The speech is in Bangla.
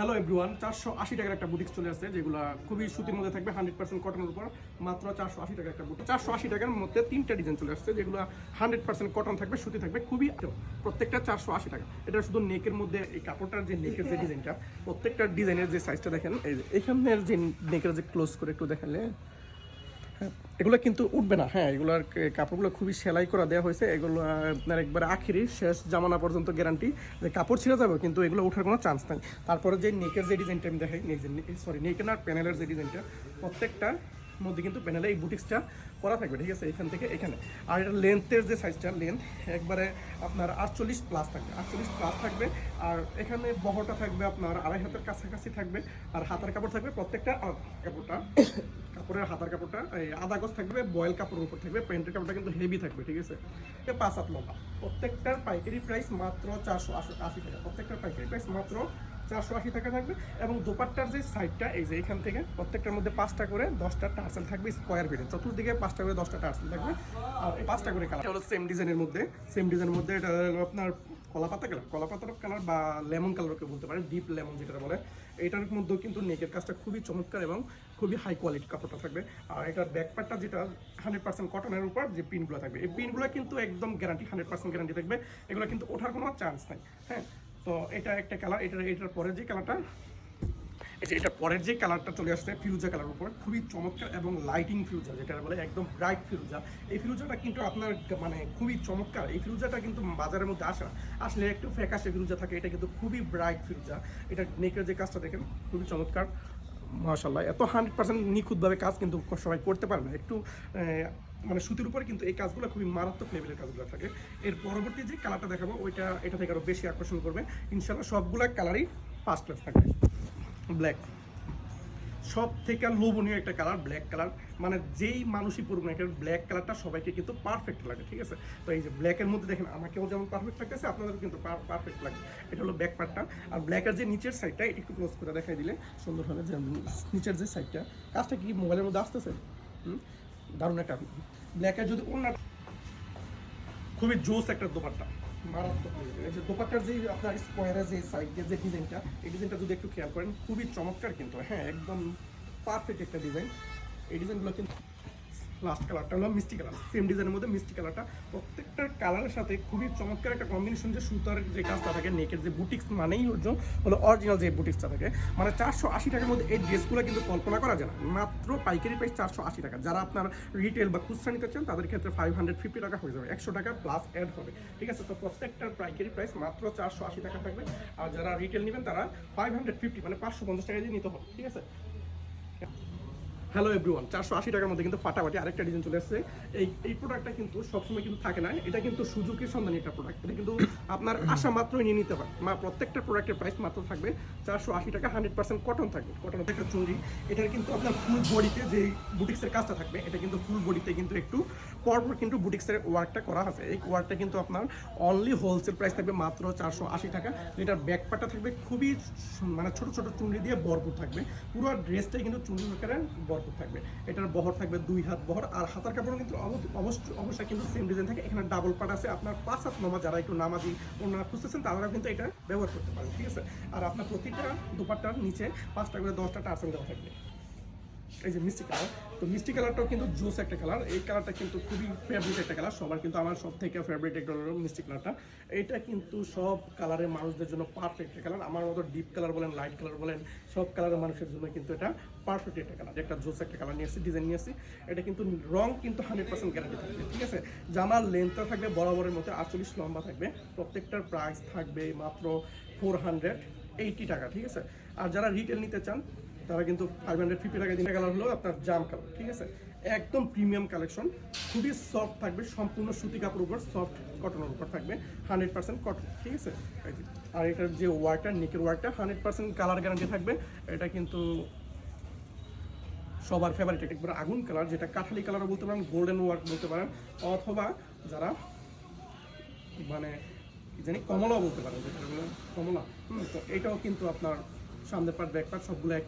হ্যালো এভরিওয়ান চারশো আশি টাকার একটা বুটিক চলে আসছে, যেগুলো খুবই সুতির মধ্যে থাকবে, হান্ড্রেড পার্সেন্ট কটনের উপর, মাত্র চারশো আশি টাকার একটা বুটিক চারশো আশি টাকার মধ্যে তিনটা ডিজাইন চলে আসছে, যেগুলো হান্ড্রেড পার্সেন্ট কটন থাকবে, সুতি থাকবে, খুবই প্রত্যেকটা চারশো আশি টাকা। এটা শুধু নেকের মধ্যে, এই কাপড়টার যে নেকের যে ডিজাইনটা প্রত্যেকটা ডিজাইনের যে সাইজটা দেখেন, এই যে, এখানের যে নেকের যে ক্লোজ করে একটু দেখালে হ্যাঁ, এগুলো কিন্তু উঠবে না। হ্যাঁ এগুলোর কাপড়গুলো খুবই সেলাই করা দেওয়া হয়েছে। এগুলো আপনার একবার আখিরি শেষ জামানা পর্যন্ত গ্যারান্টি যে কাপড় ছিঁড়ে যাবে কিন্তু এগুলো ওঠার কোনো চান্স নাই। তারপরে যে নেকের যে ডিজাইনটা আমি দেখাই সরি নেকের আর প্যানেলের যে ডিজাইনটা প্রত্যেকটার মধ্যে কিন্তু প্যানেলে এই বুটিক্সটা করা থাকবে, ঠিক আছে? এখান থেকে এখানে। আর এটা লেন্থের যে সাইজটা লেন্থ একবারে আপনার আটচল্লিশ প্লাস থাকবে, আটচল্লিশ প্লাস থাকবে। আর এখানে বহরটা থাকবে আপনার আড়াই হাতের কাছাকাছি থাকবে। আর হাতার কাপড় থাকবে প্রত্যেকটা কাপড়টা, কাপড়ের হাতার কাপড়টা, এই আধা গজ থাকবে বয়েল কাপড়ের উপর থাকবে প্যান্টের কাপড়টা কিন্তু হেভি থাকবে, ঠিক আছে? পাঁচ হাত লম্বা। প্রত্যেকটার পাইকারি প্রাইস মাত্র চারশো আশি টাকা। প্রত্যেকটার পাইকারি প্রাইস মাত্র চারশো আশি টাকা থাকবে এবং দোপাট্টার যে সাইডটা, এই যে এখান থেকে প্রত্যেকটার মধ্যে পাঁচটা করে দশটা টার্সেল থাকবে স্কোয়ার ফিটে। চতুর্দিকে পাঁচটা করে দশটা টার্সেল থাকবে আর পাঁচটা করে কালার হলো সেম ডিজাইনের মধ্যে সেম ডিজাইনের মধ্যে এটা আপনার কলাপাতা কালার কলাপাতার কালার বা লেমন কালারকে বলতে পারেন ডিপ লেমন যেটা বলে। এটার মধ্যেও কিন্তু নেকের কাজটা খুবই চমৎকার এবং খুবই হাই কোয়ালিটি কাপড়টা থাকবে। আর এটার ব্যাকপার্টটা যেটা হান্ড্রেড পার্সেন্ট কটনের উপর যে পিনগুলো থাকবে। এই পিনগুলো কিন্তু একদম গ্যারান্টি হান্ড্রেড পার্সেন্ট গ্যারান্টি থাকবে। এগুলো কিন্তু ওঠার কোনো চান্স নাই হ্যাঁ? তো এটা একটা কালার এটা, এটার পরের যে কালারটা এটা এটা পরের যে কালারটা চলে আসছে ফিরুজা কালার উপর, খুবই চমৎকার এবং লাইটিং ফিরুজা যেটা বলে একদম ব্রাইট ফিরুজা এই ফিরুজাটা কিন্তু আপনার মানে খুবই চমৎকার। এই ফিরুজাটা কিন্তু বাজারের মধ্যে আসে না। আসলে একটু ফ্যাকাশে ফিরুজা থাকে, এটা কিন্তু খুবই ব্রাইট ফিরুজা এটা নেকের যে কাজটা দেখেন, খুবই চমৎকার। মাশাল্লাহ এত হান্ড্রেড পার্সেন্ট নিখুঁতভাবে কাজ কিন্তু সবাই করতে পারবে। না একটু মানে সুতির উপরে কিন্তু এই কাজগুলো খুবই মারাত্মক লেভেলের কাজগুলো থাকে। এর পরবর্তী যে কালারটা দেখাবো, ওইটা, এটা থেকে আরও বেশি আকর্ষণ করবে। ইনশাল্লাহ সবগুলা কালারই ফার্স্ট ক্লাস থাকবে। ব্ল্যাক সব থেকে লোভনীয় একটা কালার ব্ল্যাক কালার মানে যেই মানুষই পড়ুক না ব্ল্যাক কালারটা সবাইকে কিন্তু পারফেক্ট লাগে, ঠিক আছে? তো এই যে ব্ল্যাকের মধ্যে দেখেন, আমাকেও যেমন পারফেক্ট লাগতেছে আপনাদের কিন্তু পারফেক্ট লাগে। এটা হলো ব্যাক পার্টটা আর ব্ল্যাকের যে নিচের সাইডটা একটু ক্লোজ করে দেখাই দিলে, সুন্দর হবে যে নিচের যে সাইডটা কাজটা কি মোবাইলের মধ্যে আসতেছে? দারুণ একটা ব্ল্যাকের যদি অন্য খুবই জোস একটা দোপাট্টা। মারাত্মক দোপাট্টার যে আপনার স্কোয়ারের যে সাইডের যে ডিজাইনটা এই ডিজাইনটা যদি একটু খেয়াল করেন, খুবই চমৎকার কিন্তু হ্যাঁ। একদম পারফেক্ট একটা ডিজাইন এই ডিজাইনগুলো কিন্তু লাস্ট কালারটা হলো মিষ্টি কালার সেম ডিজাইনের মধ্যে মিষ্টি কালারটা প্রত্যেকটার কালারের সাথে খুবই চমৎকার একটা কম্বিনেশন যে সুতার যে কাজটা থাকে, নেকের যে বুটিক্স মানেই হচ্ছে হলো অরিজিনাল যে বুটিক্সটা থাকে। মানে চারশো আশি টাকার মধ্যে এই ড্রেসগুলো কিন্তু কল্পনা করা যায় না। মাত্র পাইকারি প্রাইস চারশো আশি টাকা। যারা আপনার রিটেল বা খুচরা নিতে চান, তাদের ক্ষেত্রে ফাইভ হান্ড্রেড ফিফটি টাকা হয়ে যাবে। একশো টাকা প্লাস অ্যাড হবে। ঠিক আছে? তো প্রত্যেকটার পাইকারি প্রাইস মাত্র চারশো আশি টাকা থাকবে। আর যারা রিটেল নেবেন, তারা ফাইভ হান্ড্রেড ফিফটি মানে পাঁচশো পঞ্চাশ টাকা দিয়ে নিতে হবে। ঠিক আছে? হ্যালো এভরিওয়ান চারশো আশি টাকার মধ্যে কিন্তু ফাটাফাটি আরেকটা ডিজাইন চলে আসছে এই এই প্রোডাক্টটা কিন্তু সবসময় কিন্তু থাকে না। এটা কিন্তু সুযোগের সন্ধানী একটা প্রোডাক্ট এটা কিন্তু আপনার আশা মাত্রই নিয়ে নিতে পারে মা, প্রত্যেকটা প্রোডাক্টের প্রাইস মাত্র থাকবে চারশো আশি টাকা হান্ড্রেড পার্সেন্ট কটন থাকবে। কটন একটা চুরি এটার কিন্তু আপনার ফুল বডিতে যে বুটিক্সের কাজটা থাকবে, এটা কিন্তু ফুল বডিতে কিন্তু একটু পরপর কিন্তু বুটিক্সের ওয়ার্কটা করা আছে। এই ওয়ার্কটা কিন্তু আপনার অনলি হোলসেল প্রাইস থাকবে মাত্র চারশো আশি টাকা। যেটার ব্যাকপাটা থাকবে খুবই মানে ছোট ছোট চুনরি দিয়ে ভরপুর থাকবে। পুরো ড্রেসটাই কিন্তু চুনরি আকারে ভরপুর থাকবে। এটার বহর থাকবে দুই হাত বহর, আর হাতার কাপড় কিন্তু অব- অবশ্য- অবশ্যই কিন্তু সেম ডিজাইন থাকে। এখানে ডাবল পার্ট আছে। আপনার পাঁচ হাত নমা যারা একটু নামাজি ওনারা খুঁজতেছেন তারা কিন্তু এটা ব্যবহার করতে পারেন ঠিক আছে? আর আপনার প্রতিটা দুপারটার নিচে পাঁচটা করে দশটা টার্সেল দেওয়া থাকবে। এই যে মিষ্টি কালার তো মিষ্টি কালারটাও কিন্তু জুস একটা কালার এই কালারটা কিন্তু খুবই ফেভারিট একটা কালার সবার কিন্তু আমার সব থেকে ফেভারিট একটা হলো মিষ্টি কালারটা এইটা কিন্তু সব কালারের মানুষদের জন্য পারফেক্ট একটা কালার আমার মতো ডিপ কালার বলেন লাইট কালার বলেন, সব কালারের মানুষের জন্য কিন্তু এটা পারফেক্ট একটা কালার একটা জুস একটা কালার নিয়ে এসেছি ডিজাইন নিয়ে এসেছি। এটা কিন্তু রং কিন্তু হান্ড্রেড পার্সেন্ট গ্যারান্টি থাকবে, ঠিক আছে? জামার লেন্থটা থাকবে বরাবরের মধ্যে আটচল্লিশ লম্বা থাকবে, প্রত্যেকটার প্রাইস থাকবে মাত্র ফোর হান্ড্রেড এইটি টাকা, ঠিক আছে? আর যারা রিটেল নিতে চান তারা কিন্তু ফাইভ হান্ড্রেড ফিফটি টাকা দিনে কালার হলো আপনার জাম কালার ঠিক আছে? একদম প্রিমিয়াম কালেকশন খুবই সফট থাকবে, সম্পূর্ণ সুতি কাপড় উপর সফট কটনের উপর থাকবে হান্ড্রেড পার্সেন্ট কটন ঠিক আছে? আর এটার যে ওয়ার্কটা নিকের ওয়ার্কটা হান্ড্রেড পার্সেন্ট কালার গ্যারান্টি থাকবে। এটা কিন্তু সবার ফেভারিট একবার আগুন কালার যেটা কাঠালি কালারও বলতে পারেন গোল্ডেন ওয়ার্ক বলতে পারেন, অথবা যারা মানে জানি, কমলাও বলতে পারেন, যেটা কমলা। তো এটাও কিন্তু আপনার সামনের পার্ট ব্যাক পার্ট সবগুলো এক